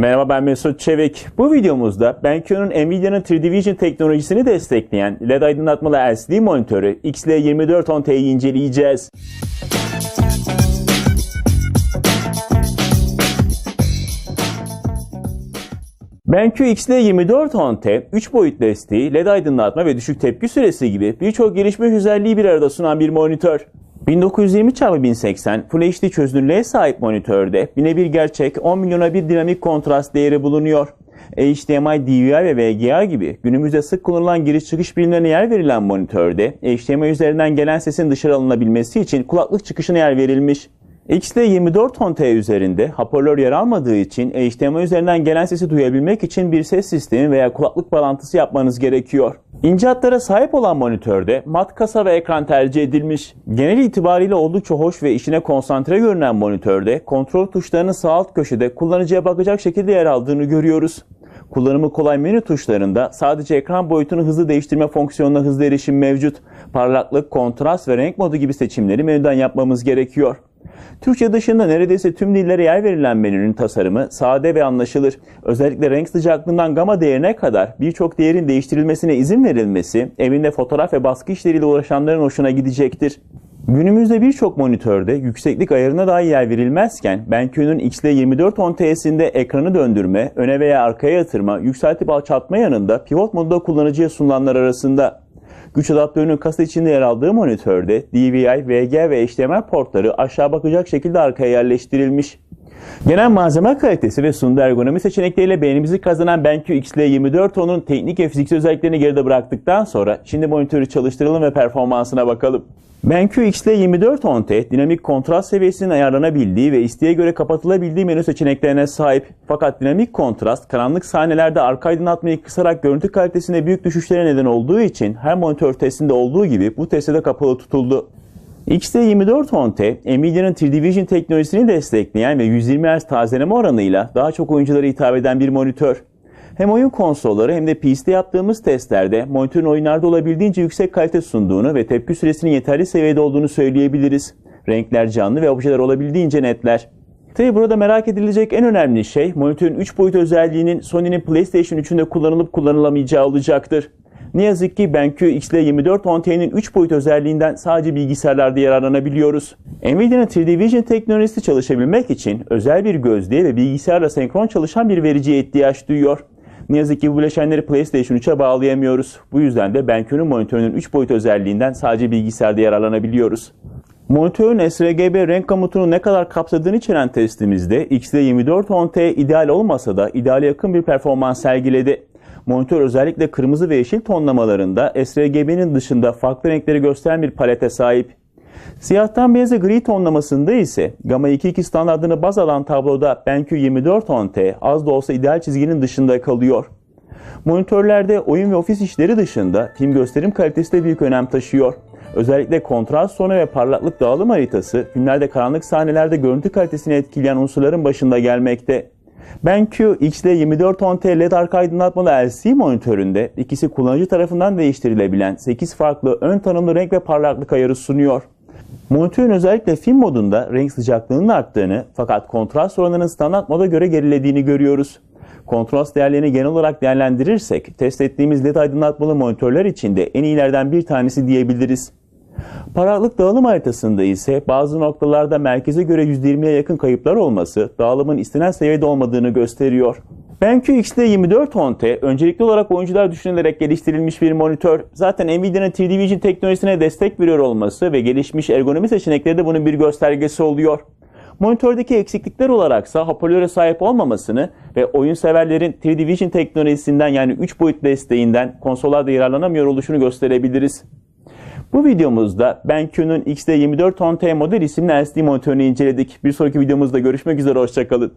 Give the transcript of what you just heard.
Merhaba ben Mesut Çevik. Bu videomuzda BenQ'nun Nvidia'nın 3D Vision teknolojisini destekleyen LED aydınlatmalı LCD monitörü XL2410T'yi inceleyeceğiz. BenQ XL2410T 3 boyut desteği, LED aydınlatma ve düşük tepki süresi gibi birçok gelişmiş özelliği bir arada sunan bir monitör. 1920x1080 Full HD çözünürlüğe sahip monitörde birebir gerçek 10 milyona bir dinamik kontrast değeri bulunuyor. HDMI, DVI ve VGA gibi günümüzde sık kullanılan giriş çıkış birimlerine yer verilen monitörde HDMI üzerinden gelen sesin dışarı alınabilmesi için kulaklık çıkışına yer verilmiş. XT2410T üzerinde hoparlör yer almadığı için HDMI üzerinden gelen sesi duyabilmek için bir ses sistemi veya kulaklık bağlantısı yapmanız gerekiyor. İnce hatlara sahip olan monitörde mat kasa ve ekran tercih edilmiş. Genel itibariyle oldukça hoş ve işine konsantre görünen monitörde kontrol tuşlarının sağ alt köşede kullanıcıya bakacak şekilde yer aldığını görüyoruz. Kullanımı kolay menü tuşlarında sadece ekran boyutunu hızlı değiştirme fonksiyonuna hızlı erişim mevcut. Parlaklık, kontrast ve renk modu gibi seçimleri menüden yapmamız gerekiyor. Türkçe dışında neredeyse tüm dillere yer verilen menünün tasarımı sade ve anlaşılır. Özellikle renk sıcaklığından gama değerine kadar birçok değerin değiştirilmesine izin verilmesi evinde fotoğraf ve baskı işleriyle uğraşanların hoşuna gidecektir. Günümüzde birçok monitörde yükseklik ayarına dahi yer verilmezken BenQ'nun XL2410T'sinde ekranı döndürme, öne veya arkaya yatırma, yükseltip alçaltma yanında pivot modda kullanıcıya sunulanlar arasında. Güç adaptörünün kasa içinde yer aldığı monitörde DVI, VG ve HDMI portları aşağı bakacak şekilde arkaya yerleştirilmiş. Genel malzeme kalitesi ve sunduğu ergonomi seçenekleriyle beğenimizi kazanan BenQ XL2410'un teknik ve fiziksel özelliklerini geride bıraktıktan sonra şimdi monitörü çalıştıralım ve performansına bakalım. BenQ XL2410T dinamik kontrast seviyesinin ayarlanabildiği ve isteğe göre kapatılabildiği menü seçeneklerine sahip. Fakat dinamik kontrast karanlık sahnelerde arka aydınlatmayı kısarak görüntü kalitesinde büyük düşüşlere neden olduğu için her monitör testinde olduğu gibi bu testte de kapalı tutuldu. XT2410T, Nvidia'nın 3D Vision teknolojisini destekleyen ve 120 Hz tazeleme oranıyla daha çok oyunculara hitap eden bir monitör. Hem oyun konsolları hem de PC'de yaptığımız testlerde monitörün oyunlarda olabildiğince yüksek kalite sunduğunu ve tepki süresinin yeterli seviyede olduğunu söyleyebiliriz. Renkler canlı ve objeler olabildiğince netler. Tabi burada merak edilecek en önemli şey monitörün 3 boyut özelliğinin Sony'nin PlayStation 3'ünde kullanılıp kullanılamayacağı olacaktır. Ne yazık ki BenQ XL2410T'nin 3 boyut özelliğinden sadece bilgisayarlarda yararlanabiliyoruz. Nvidia'nın 3D Vision teknolojisi çalışabilmek için özel bir gözlüğe ve bilgisayarla senkron çalışan bir vericiye ihtiyaç duyuyor. Ne yazık ki bu bileşenleri PlayStation 3'e bağlayamıyoruz. Bu yüzden de BenQ'nun monitörünün 3 boyut özelliğinden sadece bilgisayarda yararlanabiliyoruz. Monitörün sRGB renk gamutunu ne kadar kapsadığını içeren testimizde XD2410T ideal olmasa da ideale yakın bir performans sergiledi. Monitör özellikle kırmızı ve yeşil tonlamalarında sRGB'nin dışında farklı renkleri gösteren bir palete sahip. Siyahtan beyaza gri tonlamasında ise Gamma 2.2 standartını baz alan tabloda BenQ 2410T az da olsa ideal çizginin dışında kalıyor. Monitörlerde oyun ve ofis işleri dışında film gösterim kalitesi de büyük önem taşıyor. Özellikle kontrast tonu ve parlaklık dağılım haritası filmlerde karanlık sahnelerde görüntü kalitesini etkileyen unsurların başında gelmekte. BenQ XD2410T LED arka aydınlatmalı LCD monitöründe ikisi kullanıcı tarafından değiştirilebilen 8 farklı ön tanımlı renk ve parlaklık ayarı sunuyor. Monitörün özellikle film modunda renk sıcaklığının arttığını fakat kontrast oranının standart moda göre gerilediğini görüyoruz. Kontrast değerlerini genel olarak değerlendirirsek test ettiğimiz LED aydınlatmalı monitörler içinde en iyilerden bir tanesi diyebiliriz. Parlaklık dağılım haritasında ise bazı noktalarda merkeze göre %20'ye yakın kayıplar olması dağılımın istenen seviyede olmadığını gösteriyor. BenQ XT2410T öncelikli olarak oyuncular düşünülerek geliştirilmiş bir monitör. Zaten Nvidia'nın 3D Vision teknolojisine destek veriyor olması ve gelişmiş ergonomi seçenekleri de bunun bir göstergesi oluyor. Monitördeki eksiklikler olaraksa hoparlöre sahip olmamasını ve oyun severlerin 3D Vision teknolojisinden yani 3 boyut desteğinden konsollarda yararlanamıyor oluşunu gösterebiliriz. Bu videomuzda BenQ'nun XD2410T model isimli LCD monitörünü inceledik. Bir sonraki videomuzda görüşmek üzere, hoşçakalın.